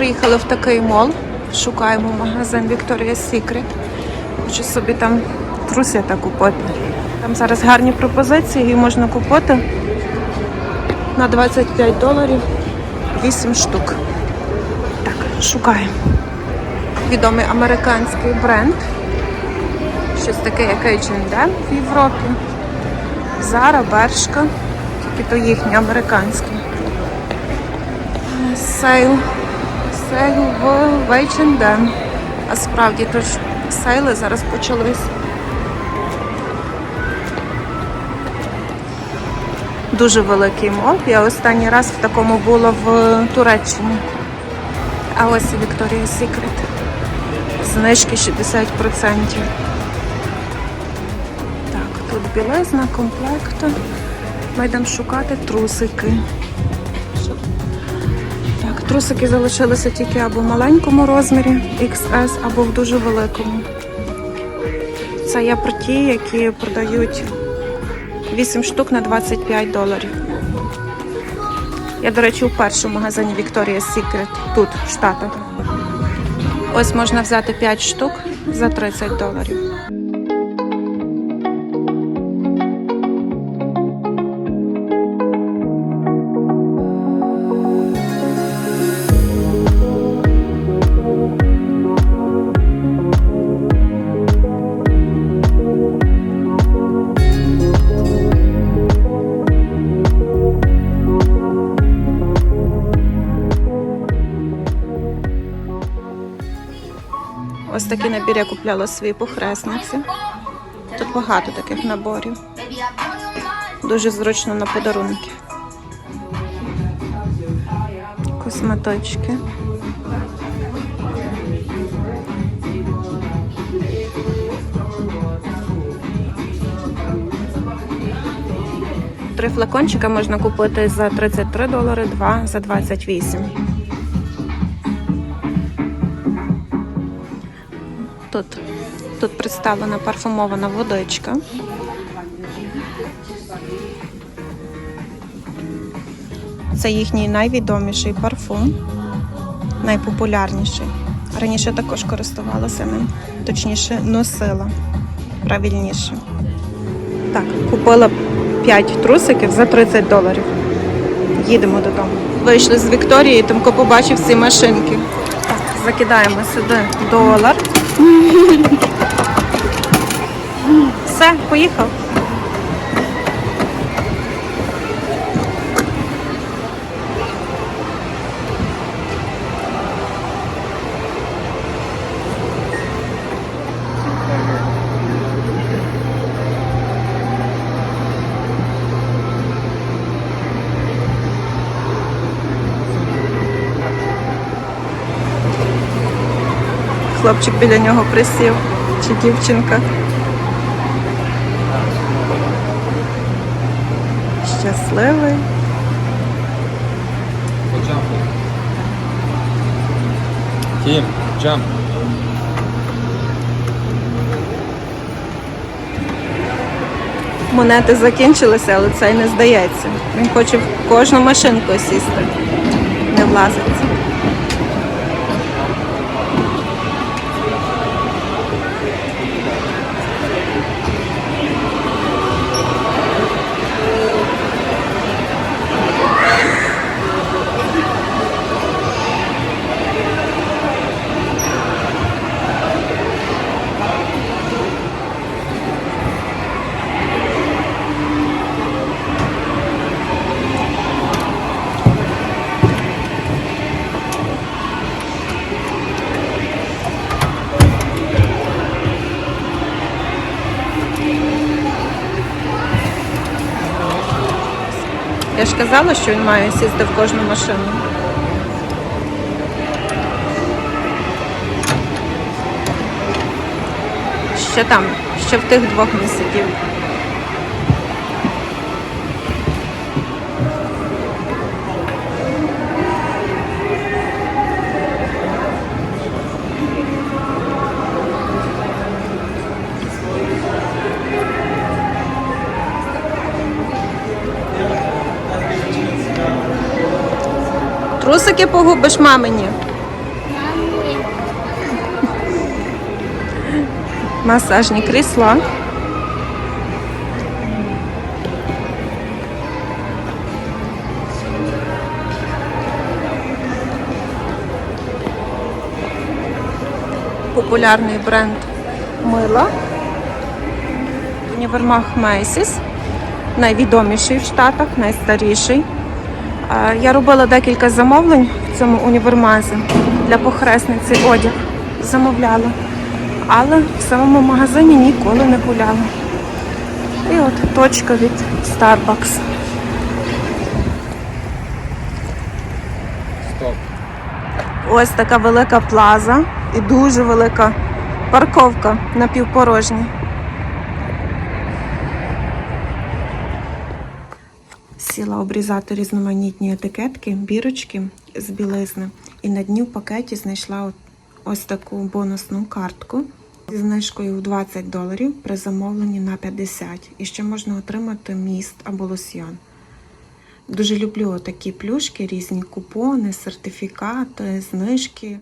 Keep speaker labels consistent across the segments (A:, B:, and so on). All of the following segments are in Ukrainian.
A: Приїхали в такий мол, шукаємо магазин Victoria's Secret. Хочу собі там трусята купити. Там зараз гарні пропозиції і можна купити на 25 доларів 8 штук. Так, шукаємо. Відомий американський бренд. Щось таке, як H&M в Європі. Зара, Бершка. Тільки то їхні американські. Сейл. Сейл в H&M. А справді тож сейли зараз почались. Дуже великий мол. Я останній раз в такому була в Туреччині. А ось і Victoria's Secret. Знижки 60%. Так, тут білизна, комплекти. Ми йдемо шукати трусики. Трусики залишилися тільки або в маленькому розмірі XS, або в дуже великому. Це є про ті, які продають 8 штук на 25 доларів. Я, до речі, у першому магазині Victoria's Secret тут, в Штатах. Ось можна взяти 5 штук за 30 доларів. Ось такий набір я купляла своїй похресниці. Тут багато таких наборів. Дуже зручно на подарунки. Косметички. Три флакончика можна купити за 33 долари, два за 28. Тут, тут представлена парфумована водичка. Це їхній найвідоміший парфум, найпопулярніший. Раніше також користувалася ним, точніше, носила правильніше. Так, купила 5 трусиків за 30 доларів. Їдемо додому. Вийшли з Вікторії, Тимко побачив ці машинки. Так, закидаємо сюди долар. Все, поїхав. Хлопчик біля нього присів, чи дівчинка. Щасливий.
B: Тім, джамп.
A: Монети закінчилися, але це й не здається. Він хоче в кожну машинку сісти. Не влазиться. Я ж казала, що він має сісти в кожну машину. Ще там, ще в тих двох не Трусики погубиш мамині. Масажні крісла. Популярний бренд мила. Універмаг Мейсіс. Найвідоміший в Штатах, найстаріший. Я робила декілька замовлень в цьому універмазі для похресниці одяг. Замовляла. Але в самому магазині ніколи не гуляла. І от точка від Starbucks.
B: Стоп.
A: Ось така велика плаза і дуже велика парковка напівпорожня. Сіла обрізати різноманітні етикетки, бірочки з білизни. І на дні в пакеті знайшла ось таку бонусну картку зі знижкою в 20 доларів при замовленні на 50. І ще можна отримати міст або лосьйон. Дуже люблю такі плюшки, різні купони, сертифікати, знижки.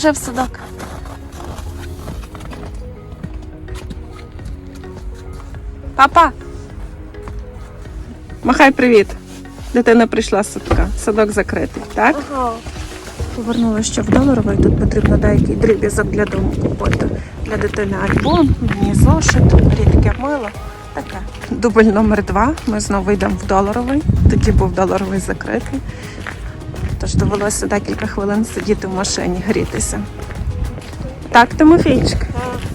A: Біжи в садок. Папа. Махай привіт. Дитина прийшла з садка. Садок закритий, так?
C: Ага.
A: Повернулася ще в доларовий. Тут потрібно деякий дріб'язок для дому купити. Для дитини альбом, мені зошит, рідке мило. Таке. Дубль номер два. Ми знову йдемо в доларовий. Тоді був доларовий закритий. Тож довелося декілька хвилин сидіти в машині, грітися. Так, Тимофійчик,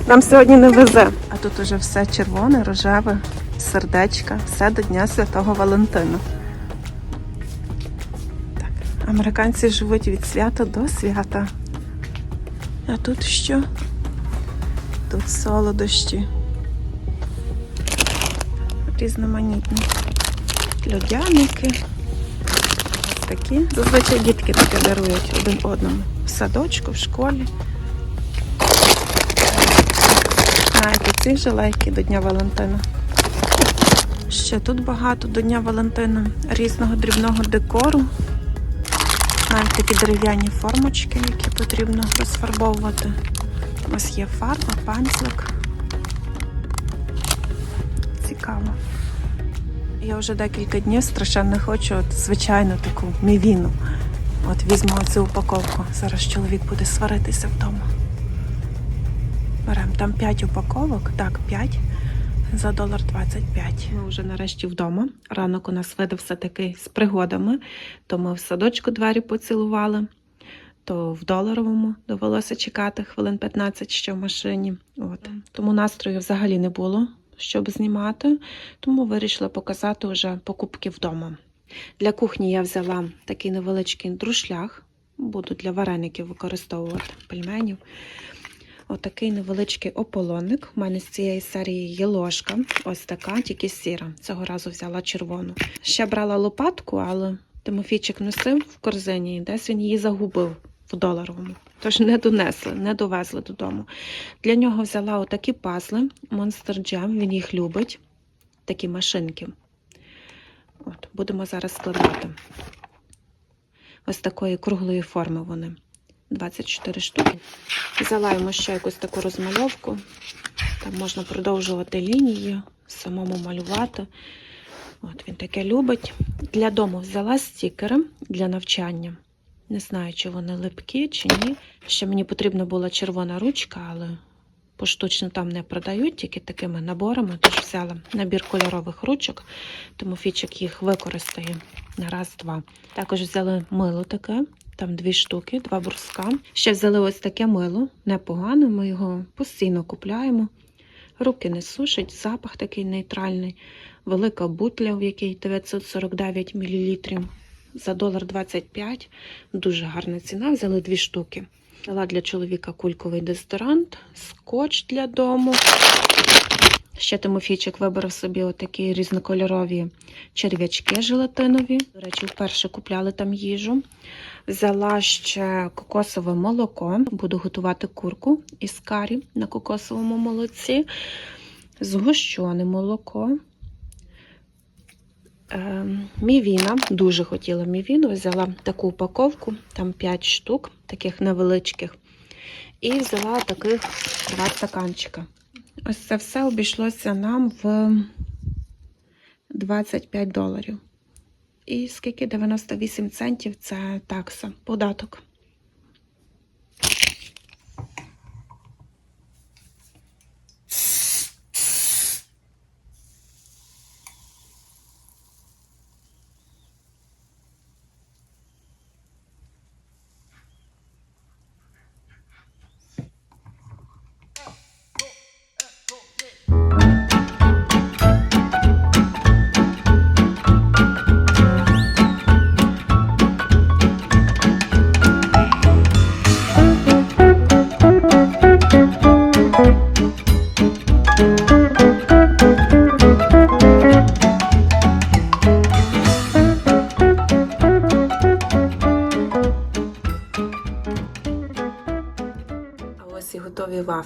A: нам сьогодні не везе. А тут уже все червоне, рожеве, сердечка, все до Дня Святого Валентина. Так, американці живуть від свята до свята. А тут що? Тут солодощі. Різноманітні. Льодяники. Такі. Зазвичай дітки таке дарують один одному. В садочку, в школі. Знаєте, ці жилейки до Дня Валентина. Ще тут багато до Дня Валентина різного дрібного декору. Навіть такі дерев'яні формочки, які потрібно розфарбовувати. Ось є фарба, пензлик. Цікаво. Я вже декілька днів страшенно хочу от, звичайну таку мівіну. От візьму цю упаковку. Зараз чоловік буде сваритися вдома. Беремо там 5 упаковок, так, 5 за долар 25. Ми вже нарешті вдома. Ранок у нас видався такий з пригодами. То ми в садочку двері поцілували, то в доларовому довелося чекати хвилин 15 ще в машині. От. Тому настрою взагалі не було, щоб знімати, тому вирішила показати вже покупки вдома. Для кухні я взяла такий невеличкий друшлях. Буду для вареників використовувати пельменів. Отакий невеличкий ополонник. У мене з цієї серії є ложка. Ось така, тільки сіра. Цього разу взяла червону. Ще брала лопатку, але Тимофійчик носив в корзині десь він її загубив в доларовому. Тож не донесли, не довезли додому. Для нього взяла отакі пазли Monster Jam, він їх любить. Такі машинки. От, будемо зараз складати. Ось такої круглої форми вони. 24 штуки. Взяла йому ще якусь таку розмальовку. Там можна продовжувати лінії, самому малювати. От він таке любить. Для дому взяла стікери для навчання. Не знаю, чи вони липкі, чи ні. Ще мені потрібна була червона ручка, але поштучно там не продають, тільки такими наборами. Тож взяла набір кольорових ручок, тому фічик їх використає на раз-два. Також взяли мило таке, там дві штуки, два бруска. Ще взяли ось таке мило, непогане, ми його постійно купляємо. Руки не сушить, запах такий нейтральний, велика бутля, в якій 949 мл. За долар 25, дуже гарна ціна. Взяли дві штуки. Взяла для чоловіка кульковий дезодорант, скотч для дому, Ще Тимофійчик вибрав собі отакі різнокольорові черв'ячки желатинові. До речі, вперше купляли там їжу. Взяла ще кокосове молоко. Буду готувати курку із карі на кокосовому молоці. Згущене молоко. Ем, Мівіна, дуже хотіла мівіну, взяла таку упаковку, там 5 штук, таких невеличких, і взяла таких два стаканчика. Ось це все обійшлося нам в 25 доларів. І скільки 98 центів це такса, податок.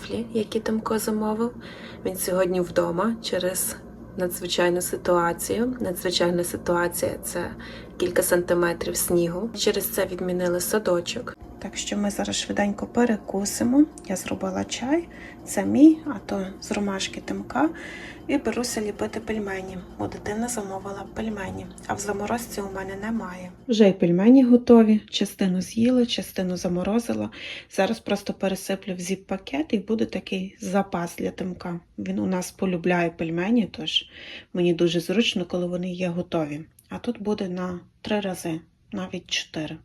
A: Вафлі, які Тимко замовив. Він сьогодні вдома через надзвичайну ситуацію. Надзвичайна ситуація це кілька сантиметрів снігу. Через це відмінили садочок. Так що ми зараз швиденько перекусимо. Я зробила чай, це мій, а то з ромашки Тимка. І беруся ліпити пельмені, бо дитина замовила пельмені, а в заморозці у мене немає. Вже й пельмені готові. Частину з'їла, частину заморозила. Зараз просто пересиплю в зіп-пакет і буде такий запас для Тимка. Він у нас полюбляє пельмені, тож мені дуже зручно, коли вони є готові. А тут буде на три рази, навіть чотири.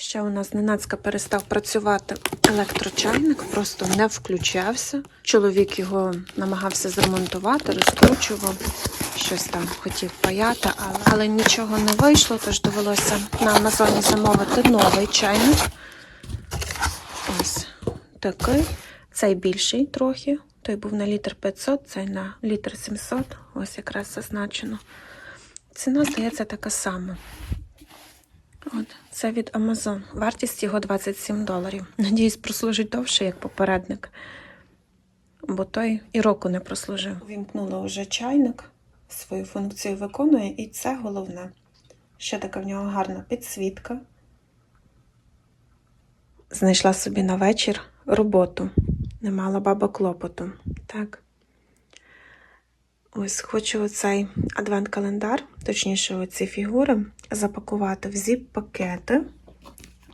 A: Ще у нас ненацька перестав працювати електрочайник, просто не включався. Чоловік його намагався зремонтувати, розкручував, щось там хотів паяти, але, але нічого не вийшло, тож довелося на Амазоні замовити новий чайник. Ось такий. Цей більший трохи. Той був на літр 500, цей на літр 700. Ось якраз зазначено. Ціна, здається, така сама. От, це від Amazon. Вартість його 27 доларів. Надіюсь, прослужить довше, як попередник. Бо той і року не прослужив. Вімкнула вже чайник, свою функцію виконує, і це головне. Ще така в нього гарна підсвітка. Знайшла собі на вечір роботу. Не мала баба клопоту. Так. Ось хочу оцей адвент-календар, точніше, оці фігури, запакувати в зіп-пакети.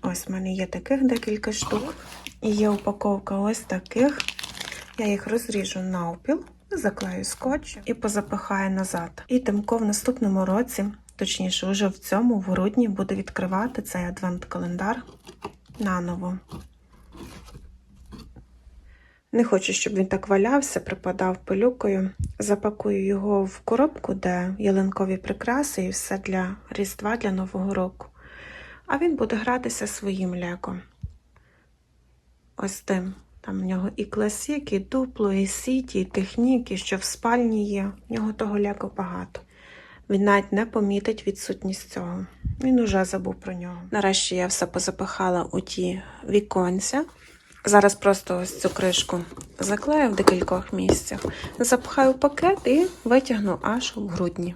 A: Ось в мене є таких декілька штук. І є упаковка ось таких. Я їх розріжу навпіл, заклею скотч і позапихаю назад. І Тимко в наступному році, точніше, уже в цьому, в грудні, буде відкривати цей адвент-календар наново. Не хочу, щоб він так валявся, припадав пилюкою. Запакую його в коробку, де ялинкові прикраси і все для Різдва, для Нового року. А він буде гратися своїм лего. Ось тим. Там в нього і класік, і дупло, і сіті, і техніки, що в спальні є. В нього того лего багато. Він навіть не помітить відсутність цього. Він уже забув про нього. Нарешті я все позапихала у ті віконця. Зараз просто ось цю кришку заклею в декількох місцях, запхаю в пакет і витягну аж у грудні.